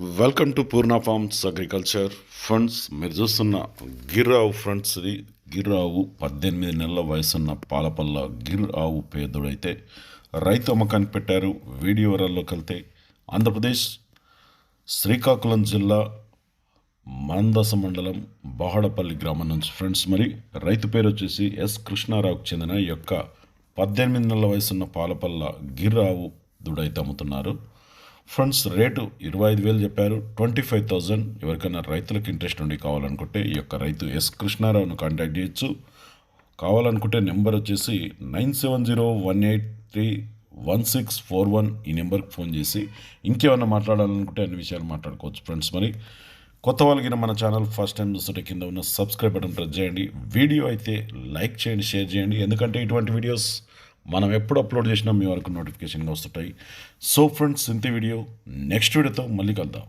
Welcome to Purna farms agriculture friends మీరు చూస్తున్న గిర్రావు friends ఇది. పద్దెనిమిది నెలల వయసున్న పాలపల్ల గిర్ ఆవు పేదోడైతే రైతు అమ్మకానికి పెట్టారు. వీడియో వరాల్లోకి వెళ్తే ఆంధ్రప్రదేశ్ శ్రీకాకుళం జిల్లా మందస మండలం బాహడపల్లి గ్రామం నుంచి ఫ్రెండ్స్ మరి రైతు పేరు వచ్చేసి ఎస్ కృష్ణారావుకు చెందిన యొక్క పద్దెనిమిది నెలల వయసున్న పాలపల్ల గిర్రావు దుడైతే అమ్ముతున్నారు. ఫ్రెండ్స్ రేటు ఇరవై ఐదు వేలు చెప్పారు. ట్వంటీ ఫైవ్ థౌజండ్ ఎవరికైనా రైతులకు ఇంట్రెస్ట్ ఉండి కావాలనుకుంటే ఈ యొక్క రైతు ఎస్ కృష్ణారావును కాంటాక్ట్ చేయొచ్చు. కావాలనుకుంటే నెంబర్ వచ్చేసి nine seven zero one eight three one six four one ఈ నెంబర్కి ఫోన్ చేసి ఇంకేమైనా మాట్లాడాలనుకుంటే అన్ని విషయాలు మాట్లాడుకోవచ్చు ఫ్రెండ్స్ మరి. కొత్త వాళ్ళకి మన ఛానల్ ఫస్ట్ టైం చూస్తుంటే కింద ఉన్న సబ్స్క్రైబ్ బటన్ ప్రెస్ చేయండి. వీడియో అయితే లైక్ చేయండి షేర్ చేయండి. ఎందుకంటే ఇటువంటి వీడియోస్ మనం ఎప్పుడు అప్లోడ్ చేసినా మీ వరకు నోటిఫికేషన్గా వస్తుంటాయి. సో ఫ్రెండ్స్ ఇంత వీడియో నెక్స్ట్ వీడియోతో మళ్ళీ కలుద్దాం.